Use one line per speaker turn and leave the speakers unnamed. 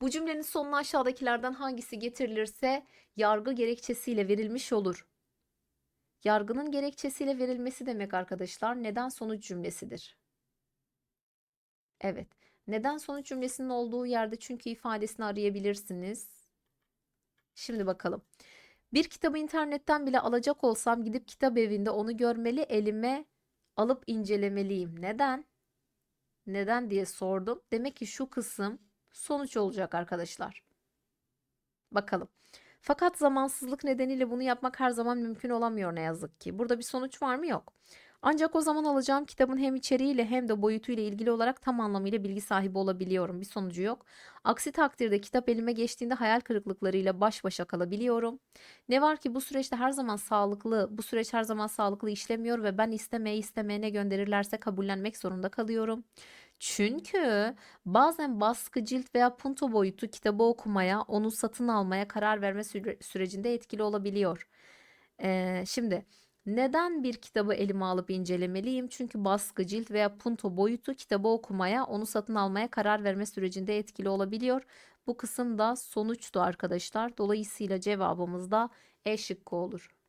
Bu cümlenin sonuna aşağıdakilerden hangisi getirilirse yargı gerekçesiyle verilmiş olur. Yargının gerekçesiyle verilmesi demek arkadaşlar neden sonuç cümlesidir. Evet. Neden sonuç cümlesinin olduğu yerde çünkü ifadesini arayabilirsiniz. Şimdi bakalım. Bir kitabı internetten bile alacak olsam gidip kitap evinde onu görmeli, elime alıp incelemeliyim. Neden? Neden diye sordum. Demek ki şu kısım sonuç olacak arkadaşlar. Bakalım. Fakat zamansızlık nedeniyle bunu yapmak her zaman mümkün olamıyor ne yazık ki. Burada bir sonuç var mı? Yok. Ancak o zaman alacağım kitabın hem içeriğiyle hem de boyutuyla ilgili olarak tam anlamıyla bilgi sahibi olabiliyorum. Bir sonucu yok. Aksi takdirde kitap elime geçtiğinde hayal kırıklıklarıyla baş başa kalabiliyorum. Ne var ki bu süreçte her zaman sağlıklı, bu süreç her zaman sağlıklı işlemiyor ve ben istemeye istemeyene gönderirlerse kabullenmek zorunda kalıyorum. Çünkü bazen baskı cilt veya punto boyutu kitabı okumaya, onu satın almaya karar verme süre- sürecinde etkili olabiliyor. Ee, şimdi neden bir kitabı elime alıp incelemeliyim? Çünkü baskı cilt veya punto boyutu kitabı okumaya, onu satın almaya karar verme sürecinde etkili olabiliyor. Bu kısım da sonuçtu arkadaşlar. Dolayısıyla cevabımız da E şıkkı olur.